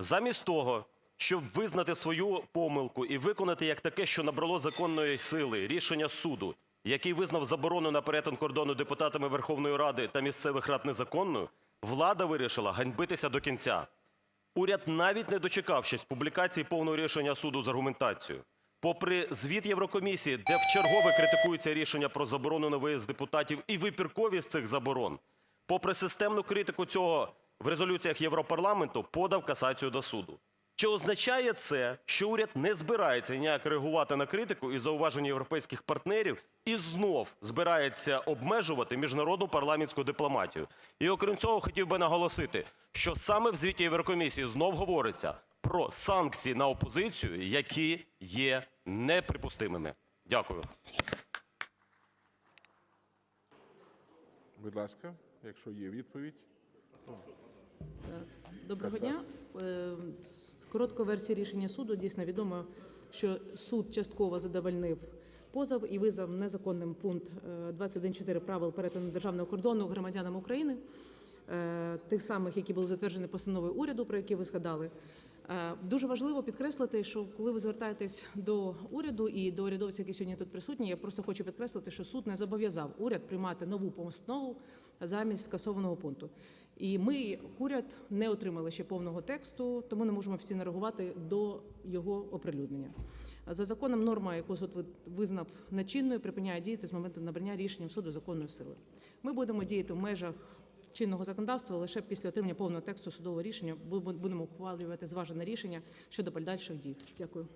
Замість того, щоб визнати свою помилку і виконати як таке, що набрало законної сили рішення суду, який визнав заборону на перетин кордону депутатами Верховної Ради та місцевих рад незаконною, влада вирішила ганьбитися до кінця. Уряд навіть не дочекавшись публікації повного рішення суду з аргументацією. Попри звіт Єврокомісії, де вчергове критикується рішення про заборону на виїзд депутатів і вибірковість цих заборон, попри системну критику цього в резолюціях Європарламенту, подав касацію до суду. Чи означає це, що уряд не збирається ніяк реагувати на критику і зауваження європейських партнерів і знов збирається обмежувати міжнародну парламентську дипломатію? І окрім цього, хотів би наголосити, що саме в звіті Єврокомісії знов говориться про санкції на опозицію, які є неприпустимими. Дякую. Будь ласка, якщо є відповідь. Доброго дня. Е, З короткої версії рішення суду дійсно відомо, що суд частково задовольнив позов і визнав незаконним пункт е, 21.4 правил перетину державного кордону громадянам України, е, тих самих, які були затверджені постановою уряду, про які ви згадали. Е, Дуже важливо підкреслити, що коли ви звертаєтесь до уряду і до урядовців, які сьогодні тут присутні, я просто хочу підкреслити, що суд не зобов'язав уряд приймати нову постанову замість скасованого пункту. І ми, уряд, не отримали ще повного тексту, тому не можемо офіційно реагувати до його оприлюднення. За законом норма, яку суд визнав нечинною, припиняє діяти з моменту набрання рішенням суду законної сили. Ми будемо діяти в межах чинного законодавства лише після отримання повного тексту судового рішення. бу- Будемо ухвалювати зважене рішення щодо подальших дій. Дякую.